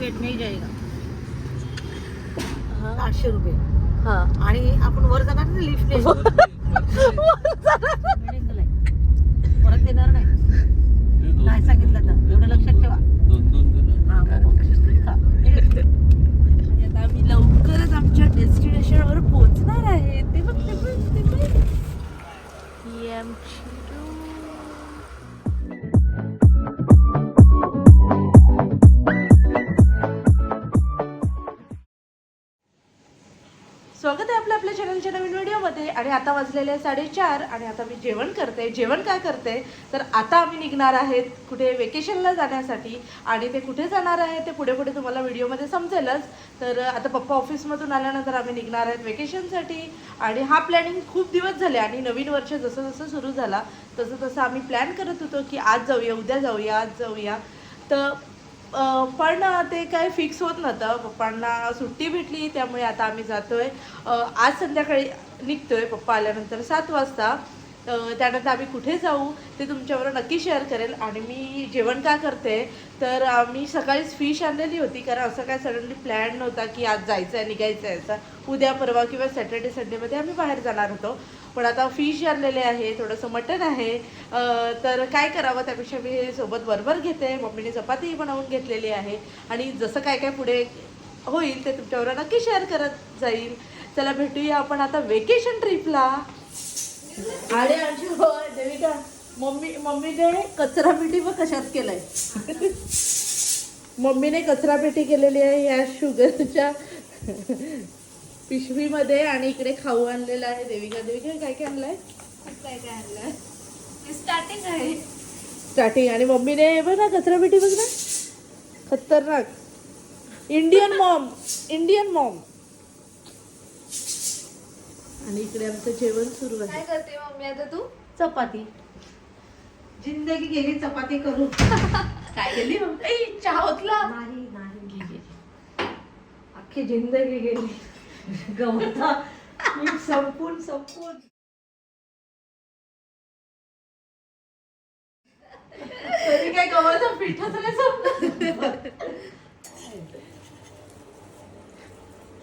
पेट में ही जाएगा हा. आठशे रुपये. हा. आणि आपण वर जाणार ना लिफ्ट परत येणार नाही. नाही सांगितलं तर. एवढं लक्षात ठेवा. हा आम्ही लवकरच आमच्या डेस्टिनेशन वर पोहोचणार आहे. ते बघ ते आमची आपल्या नवीन व्हिडिओमध्ये आणि आता वाजलेले आहे साडेचार आणि आता मी जेवण करते. जेवण काय करते? तर आता आम्ही निघणार आहेत कुठे वेकेशनला जाण्यासाठी आणि ते कुठे जाणार आहे ते पुढे पुढे तुम्हाला व्हिडिओमध्ये समजेलच. तर आता पप्पा ऑफिसमधून आल्यानंतर आम्ही निघणार आहेत वेकेशनसाठी आणि हा प्लॅनिंग खूप दिवस झाले आणि नवीन वर्ष जसं जसं सुरू झाला तसं तसं आम्ही प्लॅन करत होतो की आज जाऊया उद्या जाऊया आज जाऊया. तर पण ते काय फिक्स होत नव्हतं. पप्पांना सुट्टी भेटली त्यामुळे आता आम्ही जातोय. आज संध्याकाळी निघतोय. पप्पा आल्यानंतर सात वाजता. त्यानंतर आम्ही कुठे जाऊ ते तुमच्यावर नक्की शेअर करेल. आणि मी जेवण का करते? तर आम्ही सकाळीच फिश आणलेली होती कारण असं काय सडनली प्लॅन नव्हता की आज जायचं आहे निघायचं आहे असं. उद्या परवा किंवा सॅटर्डे संडेमध्ये आम्ही बाहेर जाणार होतो. पण आता फिश आणलेले आहे थोडंसं मटण आहे. तर काय करावं त्यापेक्षा मी हे सोबत बरोबर घेते. मम्मीने चपाती बनवून घेतलेली आहे. आणि जसं काय काय पुढे होईल ते तुमच्यावर नक्की शेअर करत जाईल. चला भेटूया आपण आता वेकेशन ट्रिपला आणि आमची हो, देविका. मम्मी मम्मीने कचरा पेटी बघ कशात केलाय? मम्मीने कचरा पेटी केलेली आहे या शुगरच्या पिशवीमध्ये आणि इकडे खाऊ आणलेला आहे देविका. देविका काय काय आणलंय? काय काय आणलं स्टार्टिंग आहे. स्टार्टिंग आणि मम्मीने बघ ना कचरा पेटी बघ ना. खतरनाक. इंडियन मॉम इंडियन मॉम आणि इकडे आमचं जेवण सुरू काय आहे करते मम्मी आता तू? चपाती. जिंदगी गेली चपाती करून काय केली मम्मी? चहा होतला नाही नाही. गेली अख्खी जिंदगी गेली. गवता मी संपून संपून. तरी काय गव्हाचं पिठाचं नाही संपलं.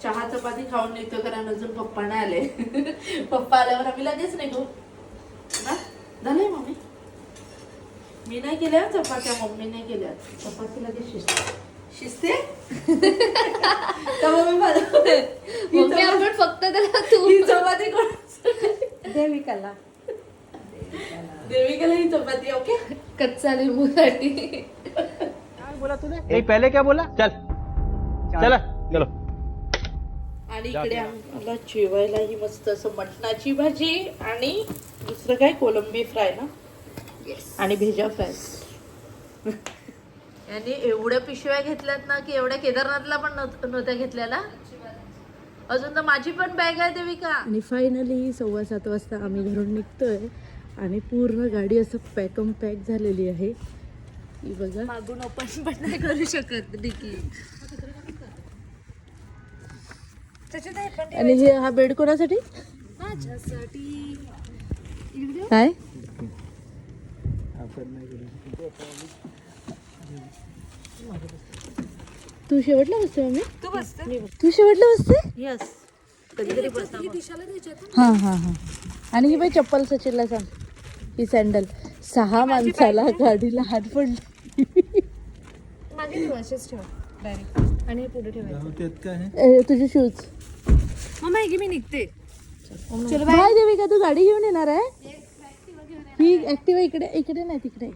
चहा चपाती खाऊन निघतो कारण अजून पप्पा नाही आले. पप्पा आल्यावर आम्ही लगेच निघू. ना झालंय मम्मी? मी नाही केल्या चपात्या मम्मीने केल्या. चपाती लगेच शिजते. शिजते? तर मम्मी मला ही मम्मी आपण फक्त त्याला तू. ही चपाती कोण देविकाला. देविकेला ही चपाती ओके? कच्चा लिंबूसाठी. नहीं पहले क्या बोला? चल. चला चलो. आणि इकडे आम्हाला जेवायला ही मस्त असं मटणाची भाजी आणि दुसरं काय? कोलंबी फ्राय ना? आणि भेजा फ्राय. यांनी एवढ्या पिशव्या घेतल्यात ना की एवढ्या केदारनाथला पण नव्हत- नव्हत्या घेतलेला अजून तर माझी पण बॅग आहे देविका. आणि फायनली सव्वा सात वाजता आम्ही घरून निघतोय आणि पूर्ण गाडी असं पॅकम पॅक झालेली आहे. ही बघा. मागून ओपन पण नाही करू शकत डिकी. आणि हे हा बेड कोणासाठी? काय? तू शेवटला बसते मम्मी? तू बसते? तू शेवटला बसते? यस कधीतरी ही हा हा हा. आणि ही बाई चप्पल सचिनला सांग. ही सँडल सहा माणसाला गाडी लहान पडली. मागे ठेव डायरेक्ट आणि पुढे ठेवायचं. तुझे शूज मम्मा हे घे, मी निघते. चलो बाय देविका तू गाडी घेऊन येणार आहे? ही ऍक्टिव्हा इकडे इकडे नाही तिकडे.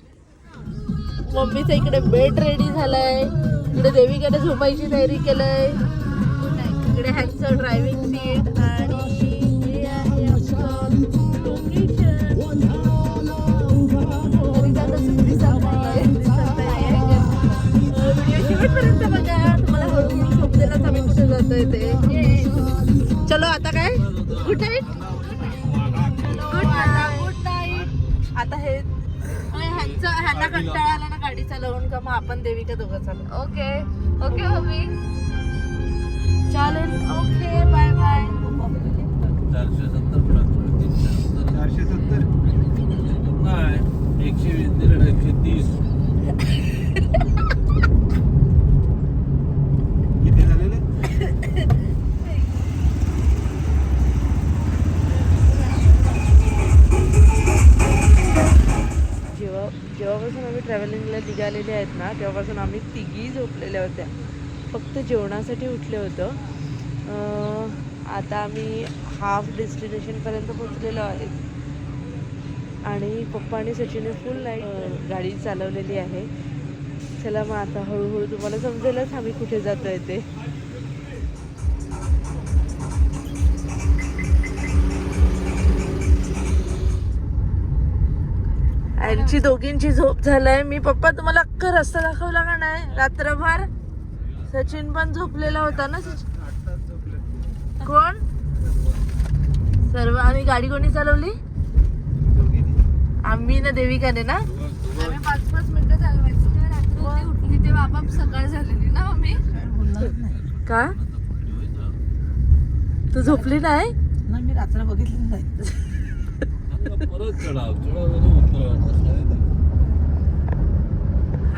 मम्मीचा इकडे बेड रेडी झालाय. इकडे देविकाने झोपायची तयारी केलंय. इकडे ह्यांचं ड्रायव्हिंग सीट आणि ह्यांना कंटाळा आला ना गाडी चालवून का मग आपण देविका दोघं चालू. ओके ओके मम्मी चालेल. ओके बाय बाय तेव्हापासून आम्ही तिघी झोपलेल्या होत्या. फक्त जेवणासाठी उठले होतं. आता आम्ही हाफ डेस्टिनेशनपर्यंत पोचलेलो आहे. आणि पप्पा आणि सचिनने फुल लाइट गाडी चालवलेली आहे. चला मग आता हळूहळू तुम्हाला समजेलच आम्ही कुठे जातो आहे ते. यांची दोघींची झोप झालाय. मी पप्पा तुम्हाला अख्खा रस्ता दाखवला का नाही? रात्रभर सचिन पण झोपलेला होता ना सचिन? कोण? सर्व आणि गाडी कोणी चालवली? आम्ही ना देविकाने ना? आम्ही पाच पाच मिनिटं चालवायचं. उठली तेव्हा आपाप सकाळ झालेली ना नाही का? तू झोपली नाही? ना मी रात्र बघितली नाही. परत चढाव चढाव उतरवायचा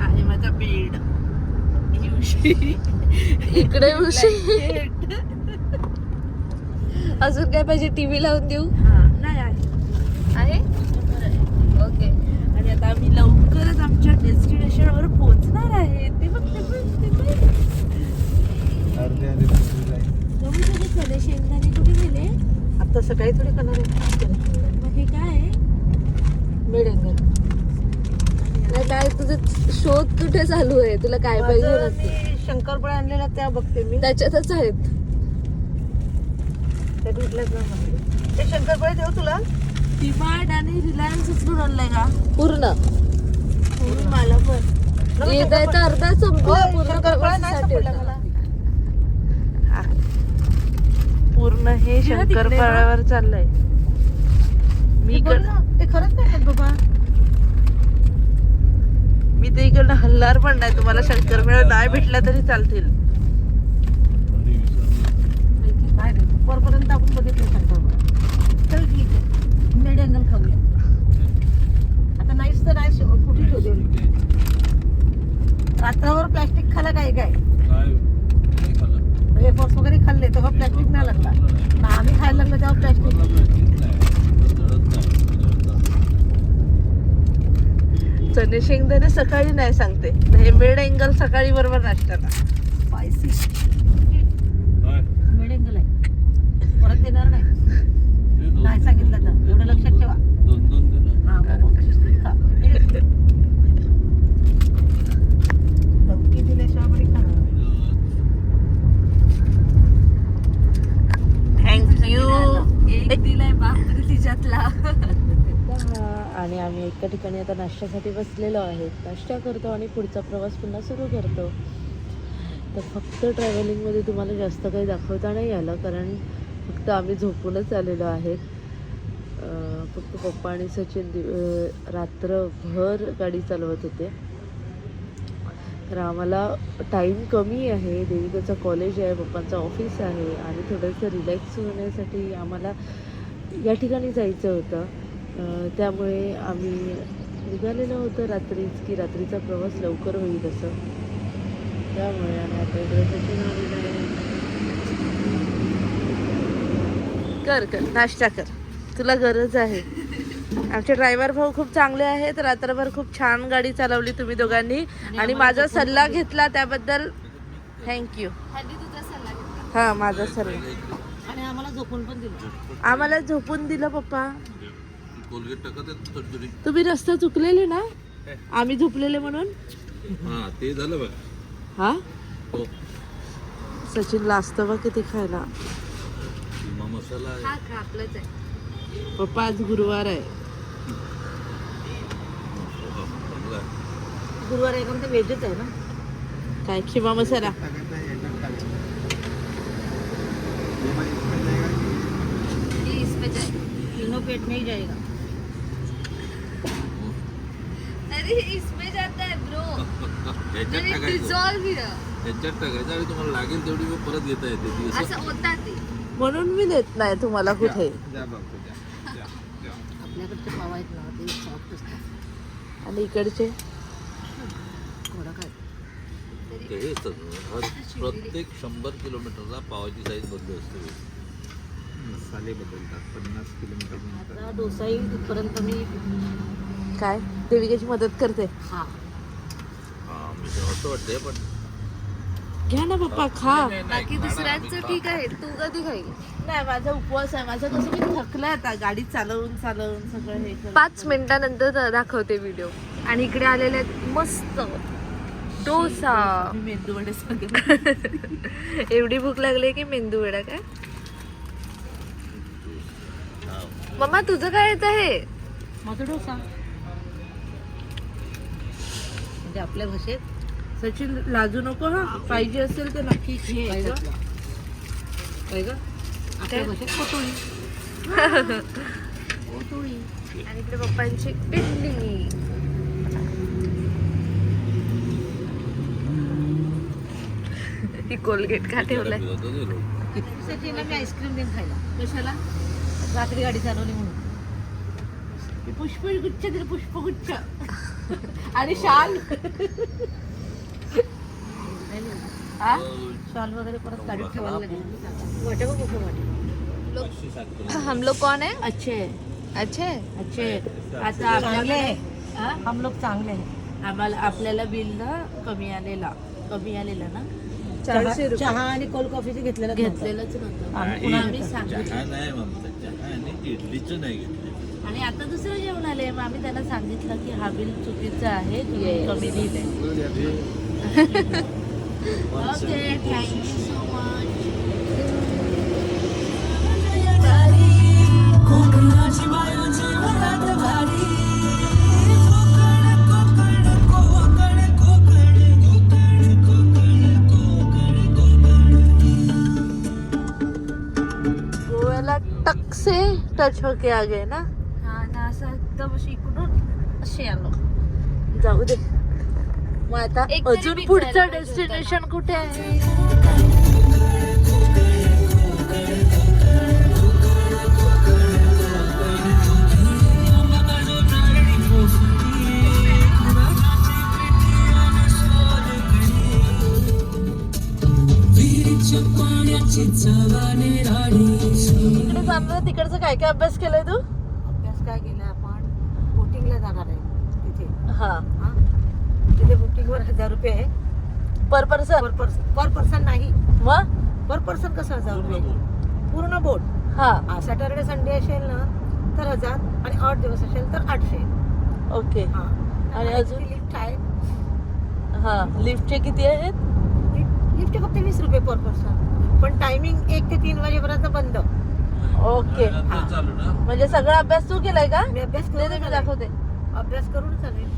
आहे माझा बेड इकडे उशी अजून काय पाहिजे? टीव्ही लावून देऊ? नाही आहे. आहे? ओके. आणि आता आम्ही लवकरच आमच्या डेस्टिनेशन वर पोहोचणार आहे. ते बघ ते बघ शेंगदाणे कुठे गेले? आता सकाळी थोडी करणार आहे. मग हे काय आहे? मिड अँगल नाही काय तुझं शोध कुठे चालू आहे? तुला काय पाहिजे नसते. शंकरपाळ्या आणलेल्या त्या बघते मी. त्याच्यातच आहेत. त्या. ते शंकरपाळे देऊ तुला? डिमार्ट आणि रिलायन्स उचलून आणलंय का? पूर्ण. पूर्ण मला पण. येत आहे तर अर्धा संपला होय, पूर्ण शंकरपाळ्या नाही प्रवासासाठी सापडल्या होता. मला. पूर्ण हे शंकरपाळ्यावर चाललंय. मी इकड ते खरंच नाही बाबा. मी ते इकडनं हल्लार पण नाही. तुम्हाला शंकरमेळा नाही भेटला तरी चालतील. वरपर्यंत आपण बघितलं चल ठीक आहे. खाऊया. आता नाहीच तर नाही कुठे रात्रभर प्लॅस्टिक खाल्लं काय काय? वगैरे खाल्ले तेव्हा प्लॅस्टिक नाही लागला. ना आम्ही खायला लागलो तेव्हा प्लॅस्टिक मला माहितीच नाही. जळत नाही, जळत नाही. चणे शेंगदाणे सकाळी नाही सांगते. हे बेड अँगल सकाळी बरोबर नाश्त्याला स्पायसी काय? मिड अँगल आहे. परत देणार नाही. सांगितलं तर. एवढं लक्षात ठेवा. हा. धमकी दिल्याशिवाय खाणार. थँक्यू एक दिलाय बापरे तिच्यातला. आणि आम्ही एका ठिकाणी आता नाश्त्यासाठी बसलेलो आहेत नाश्ता करतो आणि पुढचा प्रवास पुन्हा सुरू करतो. तर फक्त ट्रॅव्हलिंगमध्ये तुम्हाला जास्त काही दाखवता नाही आलं कारण फक्त आम्ही झोपूनच आलेलो आहेत. फक्त पप्पा आणि सचिन दिव रात्रभर गाडी चालवत होते. तर आम्हाला टाईम कमी आहे. देविकाचं कॉलेज आहे पप्पांचं ऑफिस आहे आणि थोडंसं रिलॅक्स होण्यासाठी आम्हाला या ठिकाणी जायचं होतं. त्यामुळे आम्ही निघालेलो होतो रात्रीच की रात्रीचा प्रवास लवकर होईल असं. त्यामुळे आणि आता इकडे सचिन. कर कर नाश्ता कर. तुला गरज आहे. आमचे ड्रायव्हर भाऊ खूप चांगले आहेत. रात्रभर खूप छान गाडी चालवली तुम्ही दोघांनी. आणि माझा सल्ला घेतला त्याबद्दल थँक्यू हां माझा सल्ला. आणि आम्हाला झोपून पण दिलं. आम्हाला झोपून दिलं पप्पा. कोलगेट टाकत आहेत थोडी तुम्ही रस्ते चुकलेले ना? आम्ही झोपलेले म्हणून? हा ते झालं बघ. हा? हो. सचिनला असतं बा किती खायला. किमा मसाला आहे. हा आपलंच आहे. पप्पा आज गुरुवार आहे. हो, चांगला आहे. गुरुवार एकदम ते व्हेजच आहे ना? काय खिमा मसाला? ये इसमें जाए तीनों पेट नहीं जाएगा. अरे इसमें जाता है ब्रो ह्याच्यात अरे टाकायचं. डिझॉल्व ह्याच्यात टाकायचं आणि तुम्हाला लागेल तेवढी मग परत घेता येते ती असं असं होता ते. म्हणून मी देत नाही तुम्हाला कुठे. आपल्याकडचे पाव आहेत ना ते सॉफ्ट असतात. आणि इकडचे? थोडं काय? ते हे असतं. हर प्रत्येक शंभर किलोमीटरला पावाची साईज बदलू असते. मसाले बदलतात पन्नास किलोमीटर आता डोसाही तिथपर्यंत मी काय? देविकेची मदत करते. हा. पण घ्या ना पप्पा खा. बाकी दुसऱ्यांचं ठीक आहे. तू कधी खाईल नाही माझा उपवास आहे. माझं कसं मी थकलं आता. गाडी चालवून चालवून सगळं हे. पाच मिनिटानंतर दाखवते व्हिडिओ आणि इकडे आलेले आहेत मस्त. डोसा. मी मेंदू वडे सांगेन एवढी भूक लागली की मेंदू वडा काय मम्मा तुझं काय येत आहे माझा डोसा. म्हणजे आपल्या भाषेत. सचिन लाजू नको हा. पाहिजे असेल तर नक्की घे? आपल्या भाषेत आणि इकडे पप्पांची पिंडी ही कोलगेट का ठेवलंय? ना मी आईस्क्रीम देईन खायला. कशाला? रात्री गाडी चालवली म्हणून. पुष्पगुच्छ दिले पुष्पगुच्छ. आणि शाल? हा? शॉल वगैरे परत गाडीत ठेवायला लागेल. वाटे बघ कुठं वाटे अशी साखर. हम लोग कौन है अच्छे. अच्छे? अच्छे. आता चांगले आपल्याला आहे. हा? हम लोग चांगले आहे. आम्हाला आपल्याला बिल ना कमी आलेला. कमी आलेला ना? चारशे चहा आणि कोल्ड कॉफीचं घेतलेलं घेतलेलंच नव्हतं. आम्ही. सांगितलं आणि आता दुसरं जेवण आले मग आम्ही त्यांना सांगितलं की हा बिल चुकीचा आहे तुम्ही कमी लिहिलंय ओके थँक्यू सो मच गोव्याला टक से टच होके आ गए ना? हा ना असं एकदम अशी इकडून असे आलो. जाऊ दे. मग आता एक तरी अजून पुढचं यायला पाहिजे होता डेस्टिनेशन कुठे आहे? तिकडचं काय काय अभ्यास केलाय तू? अभ्यास काय केला आपण? बोटिंगला जाणार आहे तिथे. हा. हा. तिथे बोटिंगवर हजार रुपये आहे. Per person per person per person नाही. मग? पर पर्सन कसं हजार रुपये? पूर्ण बोट हा. सॅटर्डे संडे असेल ना तर हजार आणि आठ दिवस असेल तर आठशे. ओके. हा. आणि अजून? लिफ्ट आहे. हा. लिफ्टचे किती आहेत? लिफ्ट फक्त वीस रुपये पर पर्सन पण टायमिंग एक ते तीन वाजेपर्यंत बंद. ओके. नंतर चालू ना म्हणजे सगळा अभ्यास तू केलाय का? मी अभ्यास दे दे करून मी दाखवते. अभ्यास करून चालेल.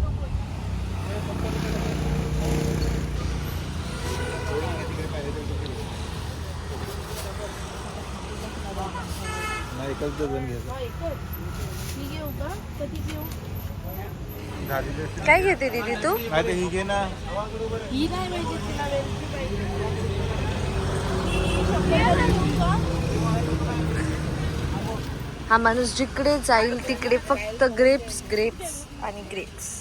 नाही एकच डझन घ्यायचं ही घेऊ का? कधी घेऊ? झालेली काय घेते दीदी तू? नाही तर ही घे ना. ही नाही पाहिजे तिला वेलची पाहिजे. हा माणूस जिकडे जाईल तिकडे फक्त ग्रेप्स ग्रेप्स आणि ग्रेप्स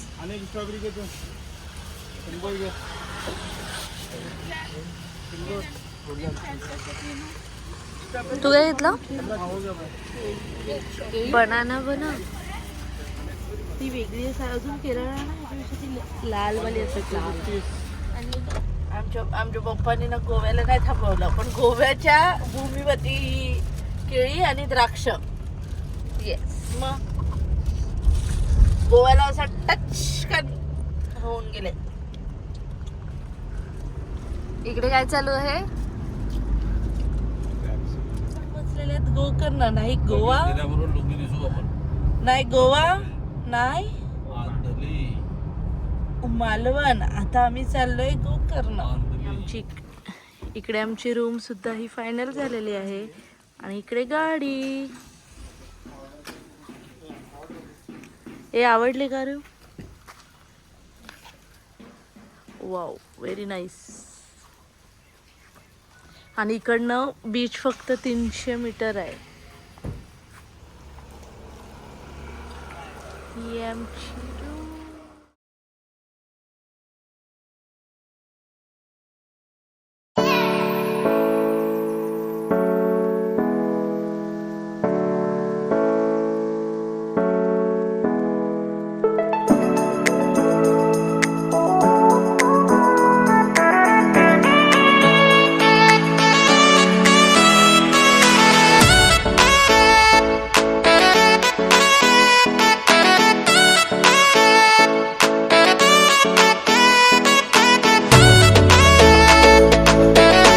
तू काय घेतलं? बनाना बना. ती वेगळी आहे अजून केरळ ना लालवाली असते आणि आमच्या आमच्या पप्पांनी ना गोव्याला नाही थांबवलं पण गोव्याच्या भूमीवरती ही केळी आणि द्राक्ष. येस मग गोव्याला असा टच होऊन गेले इकडे काय चालू आहे. गोकर्ण नाही गोवा नाही गोवा नाही मालवण आता आम्ही चाललोय गोकर्ण आमची इकडे आमची रूम सुद्धा ही फायनल झालेली आहे. आणि इकडे गाडी. हे आवडले का रे? वाव व्हेरी नाईस आणि इकडनं बीच फक्त तीनशे मीटर आहे. ही आमची